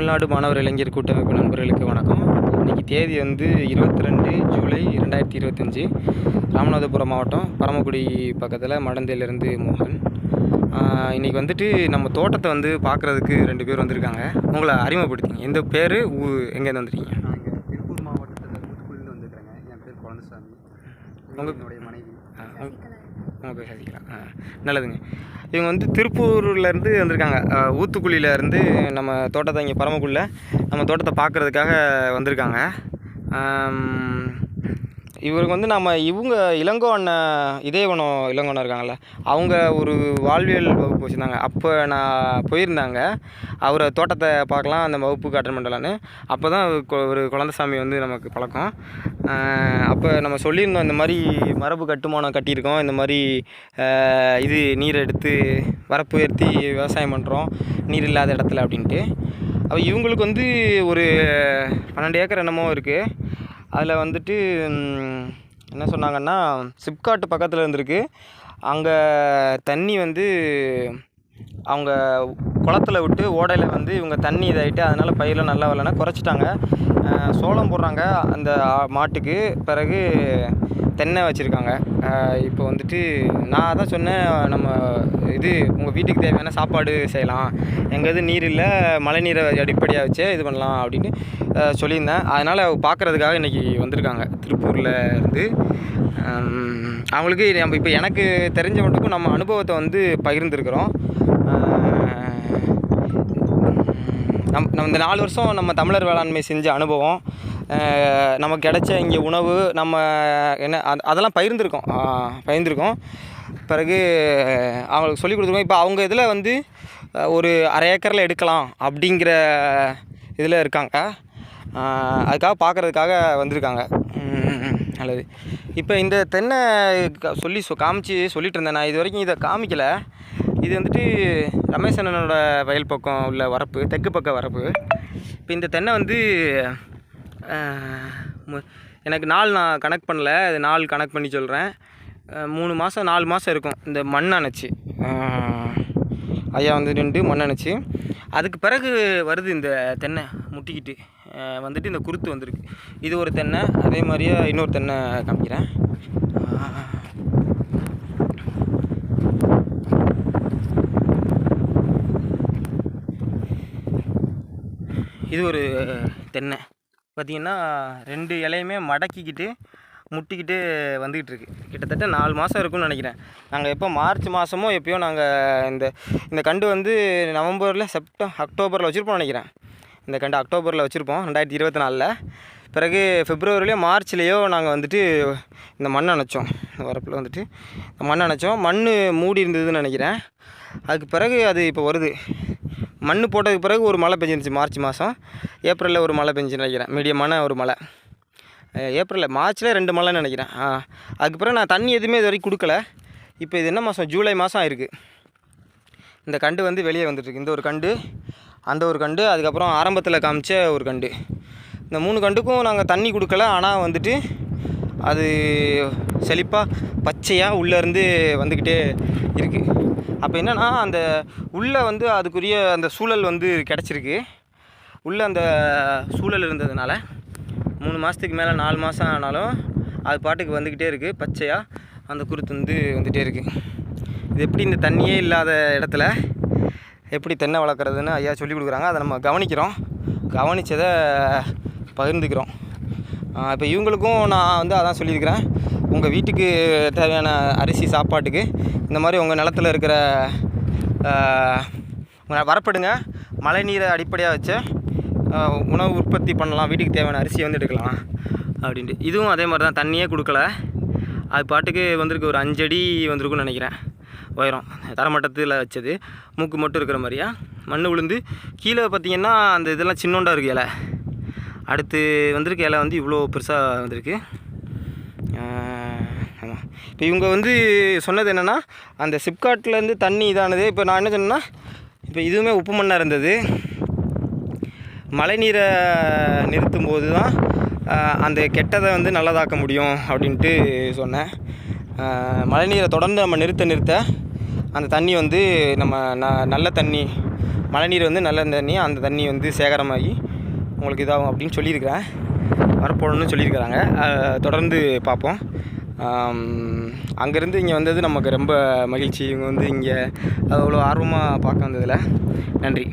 தமிழ்நாடு மாணவர் இளைஞர் கூட்டமைப்பு நண்பர்களுக்கு வணக்கம். இன்றைக்கி தேதி வந்து இருபத்தி ரெண்டு ஜூலை ரெண்டாயிரத்தி இருபத்தஞ்சி. ராமநாதபுரம் மாவட்டம் பரமக்குடி பக்கத்தில் மடந்தையிலேருந்து மோகன். இன்றைக்கி வந்துட்டு நம்ம தோட்டத்தை வந்து பார்க்குறதுக்கு ரெண்டு பேர் வந்திருக்காங்க. உங்களை அறிமுகப்படுத்திங்க. எந்த பேர் ஊ எங்கேருந்து வந்துருக்கீங்க? நான் இங்கே திருப்பூர் மாவட்டத்தில் தூத்துக்குடியிலேருந்து வந்திருக்கிறேங்க என் பேர் குழந்தைசாமி. உங்க- என்னுடைய மனைவி. ஆ, உங்க- உங்க பேர் சசிகலா. ஆ நல்லதுங்க. இவங்க வந்து திருப்பூர்லேருந்து வந்திருக்காங்க. இருந்து நம்ம தோட்டத்தை இங்கே பரமக்குடியில் நம்ம தோட்டத்தை பார்க்குறதுக்காக வந்திருக்காங்க. இவருக்கு வந்து நம்ம இவங்க இளங்கோ அண்ணன் இதயவனம் இளங்கோ அண்ணன் அவங்க ஒரு வாழ்வியல் வகுப்பு வச்சுருந்தாங்க. அப்போ நான் போயிருந்தாங்க. அவரை தோட்டத்தை பார்க்கலாம் அந்த வகுப்புக்கு அட்டன் பண்ணலான்னு. அப்போ தான் ஒரு குழந்தசாமி வந்து நமக்கு பழக்கம். அப்போ நம்ம சொல்லியிருந்தோம் இந்த மாதிரி மரபு கட்டுமானம் கட்டியிருக்கோம். இந்த மாதிரி இது நீரை எடுத்து வரப்பு உயர்த்தி விவசாயம் பண்ணுறோம் நீர் இல்லாத இடத்துல அப்படின்ட்டு. அப்போ இவங்களுக்கு வந்து ஒரு பன்னெண்டு ஏக்கர் என்னமோ இருக்குது அதில் வந்துட்டு என்ன சொன்னாங்கன்னா சிப்காட் பக்கத்தில் இருந்திருக்கு. அங்கே தண்ணி வந்து அவங்க குளத்துல விட்டு ஓடையில் வந்து இவங்க தண்ணி இதாகிட்டு அதனால் பயிரெலாம் நல்லா வரலன்னா குறைச்சிட்டாங்க. சோளம் போடுறாங்க அந்த மாட்டுக்கு. பிறகு தென்னை வச்சுருக்காங்க. இப்போ வந்துட்டு நான் தான் சொன்னேன் நம்ம இது உங்கள் வீட்டுக்கு தேவையான சாப்பாடு செய்யலாம். எங்கேயாவது நீர் இல்லை மழை நீரை அடிப்படையாக வச்சு இது பண்ணலாம் அப்படின்னு சொல்லியிருந்தேன். அதனால் பார்க்குறதுக்காக இன்றைக்கி வந்திருக்காங்க திருப்பூரில் இருந்து. அவங்களுக்கு நம்ம இப்போ எனக்கு தெரிஞ்ச மட்டுக்கும் நம்ம அனுபவத்தை வந்து பகிர்ந்துருக்குறோம். நம் நம்ம இந்த நாலு வருஷம் நம்ம தமிழர் வேளாண்மை செஞ்ச அனுபவம் நமக்கு கிடைச்ச இங்கே உணவு நம்ம என்ன அது- அதெல்லாம் பகிர்ந்துருக்கோம். பகிர்ந்துருக்கோம். பிறகு அவங்களுக்கு சொல்லி கொடுத்துருக்கோம். இப்போ அவங்க இதில் வந்து ஒரு அரை ஏக்கரில் எடுக்கலாம் அப்படிங்கிற இதில் இருக்காங்க. அதுக்காக பார்க்குறதுக்காக வந்திருக்காங்க. நல்லது. இப்போ இந்த தென்னை க- சொல்லி சொ காமிச்சு சொல்லிட்டு இருந்தேன். நான் இது வரைக்கும் இதை காமிக்கலை. இது வந்துட்டு ரமேஷ் அண்ணனோட வயல் பக்கம் உள்ள வரப்பு தெற்கு பக்க வரப்பு. இப்போ இந்த தென்னை வந்து எனக்கு நாள் நான் கணக்கு பண்ணல. அது நாள் கணக்கு பண்ணி சொல்கிறேன் மூணு மாதம் நாலு மாதம் இருக்கும். இந்த மண் அணைச்சி. ஐயா வந்து நின்று மண் அணைச்சி. அதுக்கு பிறகு வருது இந்த தென்னை முட்டிக்கிட்டு. வந்துட்டு இந்த குருத்து வந்திருக்கு. இது ஒரு தென்னை அதே மாதிரியே இன்னொரு தென்னை காமிக்கிறேன். இது ஒரு தென்னை. பார்த்திங்கன்னா ரெண்டு இலையுமே மடக்கிக்கிட்டு முட்டிக்கிட்டு வந்துக்கிட்டு இருக்கு கிட்டத்தட்ட நாலு மாதம் இருக்கும்னு நினைக்கிறேன். நாங்கள் எப்போ மார்ச் மாதமோ எப்பயோ நாங்கள் இந்த இந்த கண்டு வந்து நவம்பரில் செப்டம் அக்டோபரில் வச்சுருப்போம் நினைக்கிறேன். இந்த கண்டு அக்டோபரில் வச்சுருப்போம் ரெண்டாயிரத்தி இருபத்தி நாலில் பிறகு பிப்ரவரிலையோ மார்ச்லேயோ நாங்கள் வந்துட்டு இந்த மண் அணைச்சோம். இந்த வரப்பில் வந்துட்டு இந்த மண் அணைச்சோம். மண் மூடி இருந்ததுன்னு நினைக்கிறேன். அதுக்கு பிறகு அது இப்போ வருது. மண் போட்டதுக்கு பிறகு ஒரு மழை பெஞ்சிருந்துச்சு மார்ச் மாதம். ஏப்ரலில் ஒரு மழை பெஞ்சு நினைக்கிறேன். மீடியமான ஒரு மழை. ஏப்ரலில் மார்ச்சில் ரெண்டு மழைன்னு நினைக்கிறேன். ஆ அதுக்கு பிறகு நான் தண்ணி எதுவுமே இது வரைக்கும் கொடுக்கல. இப்போ இது என்ன மாதம்? ஜூலை மாதம் ஆயிருக்கு. இந்த கண்டு வந்து வெளியே வந்துட்டுருக்கு. இந்த ஒரு கண்டு அந்த ஒரு கண்டு அதுக்கப்புறம் ஆரம்பத்தில் காமிச்ச ஒரு கண்டு. இந்த மூணு கண்டுக்கும் நாங்கள் தண்ணி கொடுக்கல. ஆனால் வந்துட்டு அது செழிப்பாக பச்சையாக உள்ளேருந்து வந்துக்கிட்டே இருக்குது அப்போ என்னென்னா அந்த உள்ளே வந்து அதுக்குரிய அந்த சூழல் வந்து கிடச்சிருக்கு. உள்ளே அந்த சூழல் இருந்ததுனால மூணு மாதத்துக்கு மேலே நாலு மாதம் ஆனாலும் அது பாட்டுக்கு வந்துக்கிட்டே இருக்குது பச்சையாக அந்த குருத்து வந்து வந்துகிட்டே இருக்குது இது எப்படி இந்த தண்ணியே இல்லாத இடத்துல எப்படி தென்னை வளர்க்குறதுன்னு ஐயா சொல்லி கொடுக்குறாங்க. அதை நம்ம கவனிக்கிறோம். கவனித்ததை பகிர்ந்துக்கிறோம். இப்போ இவங்களுக்கும் நான் வந்து அதான் சொல்லியிருக்கிறேன். உங்கள் வீட்டுக்கு தேவையான அரிசி சாப்பாட்டுக்கு இந்த மாதிரி உங்கள் நிலத்துல இருக்கிற வரப்படுங்க. மழை நீரை அடிப்படையாக வச்சு உணவு உற்பத்தி பண்ணலாம். வீட்டுக்கு தேவையான அரிசியை வந்து எடுக்கலாம் அப்படின்ட்டு. இதுவும் அதே மாதிரி தான் தண்ணியே கொடுக்கல. அது பாட்டுக்கு வந்திருக்கு. ஒரு அஞ்சடி வந்திருக்குன்னு நினைக்கிறேன். உயரம். தரமட்டத்தில் வச்சது. மூக்கு மட்டும் இருக்கிற மாதிரியா? மண் விழுந்து கீழே பார்த்தீங்கன்னா அந்த இதெல்லாம் சின்னோண்டாக இருக்குது இலை. அடுத்து வந்திருக்க இலை வந்து இவ்வளோ பெருசாக வந்திருக்கு. ஆமாம் இப்போ இவங்க வந்து சொன்னது என்னென்னா அந்த சிப்காட்லேருந்து தண்ணி இதானது. இப்போ நான் என்ன சொன்னேன்னா இப்போ இதுவுமே உப்பு மண்ணாக இருந்தது. மழை நீரை நிறுத்தும் போது தான் அந்த கெட்டதை வந்து நல்லதாக்க முடியும் அப்படின்ட்டு சொன்னேன். மழைநீரை மழை நீரை தொடர்ந்து நம்ம நிறுத்த நிறுத்த அந்த தண்ணி வந்து நம்ம ந நல்ல தண்ணி மழைநீர் வந்து நல்ல தண்ணி அந்த தண்ணி வந்து சேகரமாகி உங்களுக்கு இதாகும் அப்படின்னு சொல்லியிருக்கிறேன். வரப்போடணும்னு சொல்லியிருக்கிறாங்க. தொடர்ந்து பார்ப்போம். அங்கேருந்து இங்கே வந்தது நமக்கு ரொம்ப மகிழ்ச்சி. இவங்க வந்து இங்கே அவ்வளோ ஆர்வமாக பார்க்க வந்ததில். நன்றி.